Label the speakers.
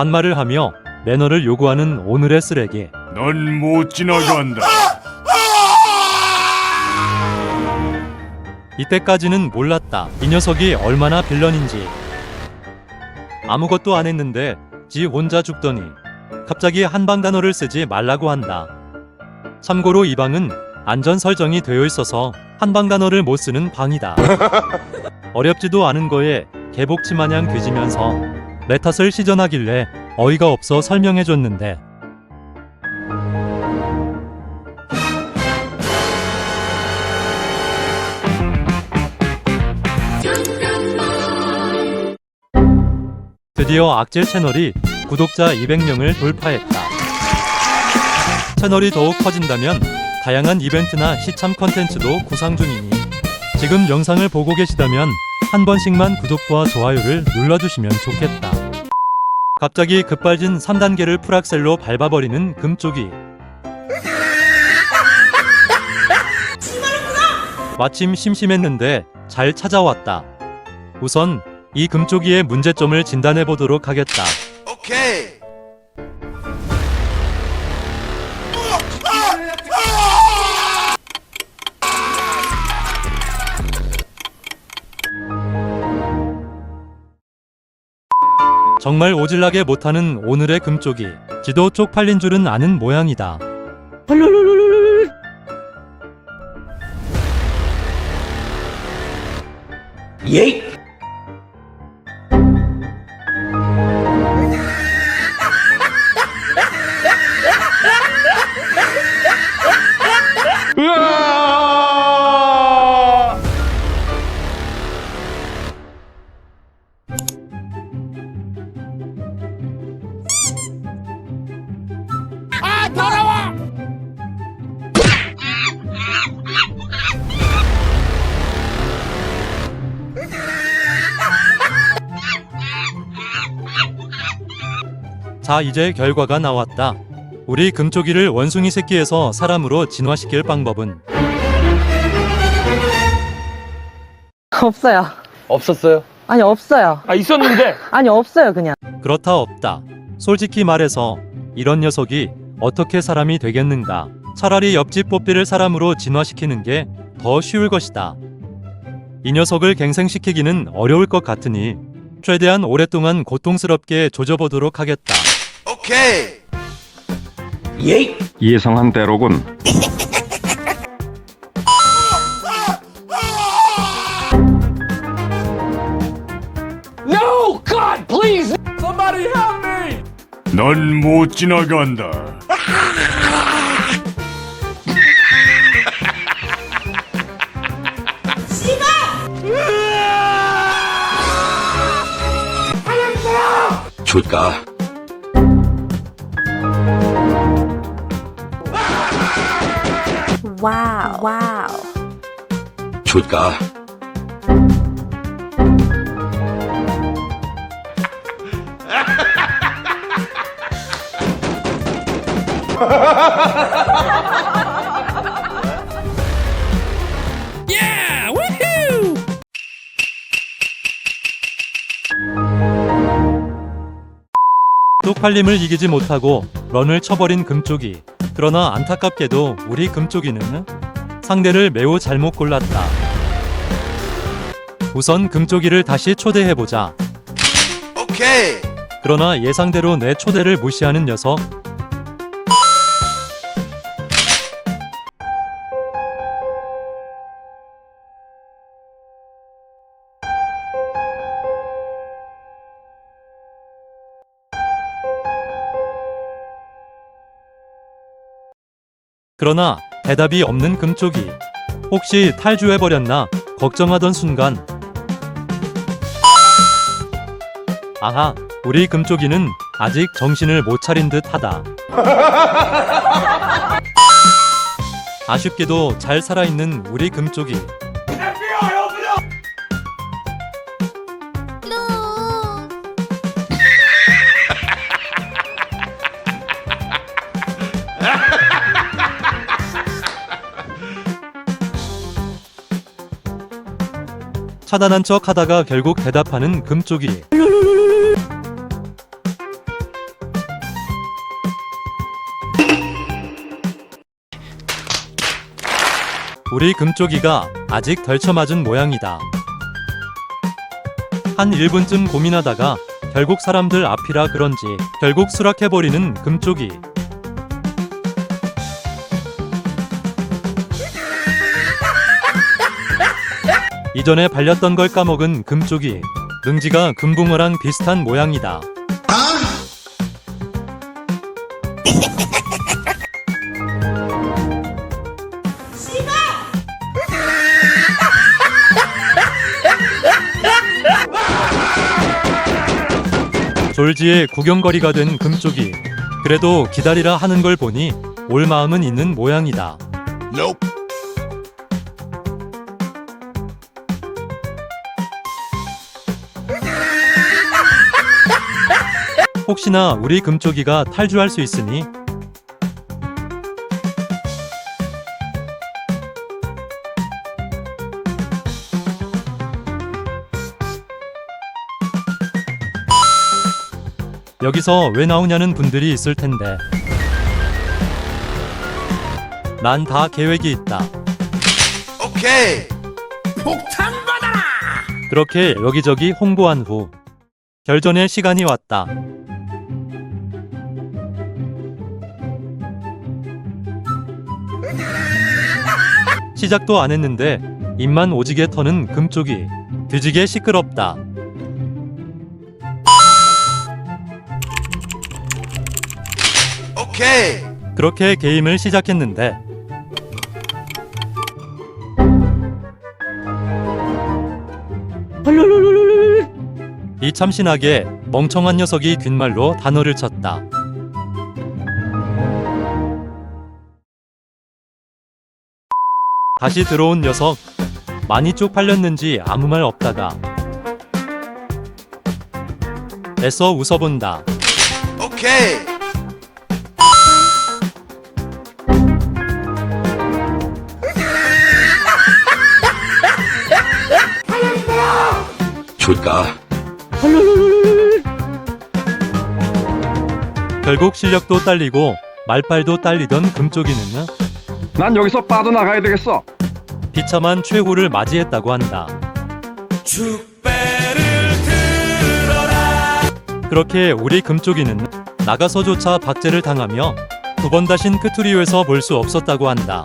Speaker 1: 반말을 하며 매너를 요구하는 오늘의 쓰레기.
Speaker 2: 넌 못 지나간다.
Speaker 1: 이때까지는 몰랐다. 이 녀석이 얼마나 빌런인지. 아무것도 안 했는데 지 혼자 죽더니 갑자기 한방 단어를 쓰지 말라고 한다. 참고로 이 방은 안전 설정이 되어 있어서 한방 단어를 못 쓰는 방이다. 어렵지도 않은 거에 개복치 마냥 뒤지면서 내 탓을 시전하길래 어이가 없어 설명해 줬는데 드디어 악질 채널이 구독자 200명을 돌파했다. 채널이 더욱 커진다면 다양한 이벤트나 시참 컨텐츠도 구상 중이니 지금 영상을 보고 계시다면 한 번씩만 구독과 좋아요를 눌러주시면 좋겠다. 갑자기 급발진 3단계를 풀악셀로 밟아버리는 금쪽이 마침 심심했는데 잘 찾아왔다. 우선 이 금쪽이의 문제점을 진단해 보도록 하겠다.
Speaker 3: 오케이.
Speaker 1: 정말 오질나게 못하는 오늘의 금쪽이 지도 쪽팔린 줄은 아는 모양이다. 자, 이 제 결과가 나왔다. 우리 금쪽이를 원숭이 새끼에서 사람으로 진화시킬 방법은
Speaker 4: 없어요.
Speaker 5: 없었어요?
Speaker 4: 아니 없어요.
Speaker 5: 아 있었는데
Speaker 4: 아니 없어요 그냥.
Speaker 1: 그렇다 없다. 솔직히 말해서 이런 녀석이 어떻게 사람이 되겠는가? 차라리 옆집 뽀삐를 사람으로 진화시키는 게 더 쉬울 것이다. 이 녀석을 갱생시키기는 어려울 것 같으니 최대한 오랫동안 고통스럽게 조져보도록 하겠다.
Speaker 3: 오케이.
Speaker 6: 예상한 대로군.
Speaker 5: No God please Somebody help me
Speaker 2: 넌 못 지나간다.
Speaker 3: 줄
Speaker 7: Wow.
Speaker 3: 줄까?
Speaker 1: 쪽 팔림을 이기지 못하고 런을 쳐버린 금쪽이. 그러나 안타깝게도 우리 금쪽이는 상대를 매우 잘못 골랐다. 우선 금쪽이를 다시 초대해보자.
Speaker 3: 오케이.
Speaker 1: 그러나 예상대로 내 초대를 무시하는 녀석. 그러나 대답이 없는 금쪽이 혹시 탈주해버렸나 걱정하던 순간 아하 우리 금쪽이는 아직 정신을 못 차린 듯 하다. 아쉽게도 잘 살아있는 우리 금쪽이 차단한 척 하다가 결국 대답하는 금쪽이. 우리 금쪽이가 아직 덜 쳐맞은 모양이다. 한 1분쯤 고민하다가 결국 사람들 앞이라 그런지 결국 수락해버리는 금쪽이. 이전에 발렸던 걸 까먹은 금쪽이 능지가 금붕어랑 비슷한 모양이다. 졸지에 구경거리가 된 금쪽이 그래도 기다리라 하는 걸 보니 올 마음은 있는 모양이다.
Speaker 3: Nope.
Speaker 1: 혹시나 우리 금쪽이가 탈주할 수 있으니 여기서 왜 나오냐는 분들이 있을 텐데 난 다 계획이 있다.
Speaker 3: Okay.
Speaker 1: 그렇게 여기저기 홍보한 후 결전의 시간이 왔다. 시작도 안 했는데 입만 오지게 터는 금쪽이 뒤지게 시끄럽다.
Speaker 3: Okay.
Speaker 1: 그렇게 게임을 시작했는데 이 참신하게 멍청한 녀석이 귓말로 단어를 쳤다. 다시 들어온 녀석 많이 쪽팔렸는지 아무 말 없다가 애써 웃어본다.
Speaker 3: Okay. 줄까?
Speaker 1: 결국 실력도 딸리고 말빨도 딸리던 금쪽이는
Speaker 6: 난 여기서 빠져나가야 되겠어.
Speaker 1: 비참한 최후를 맞이했다고 한다. 그렇게 우리 금쪽이는 나가서조차 박제를 당하며 두 번 다신 크투리오에서 볼 수 없었다고 한다.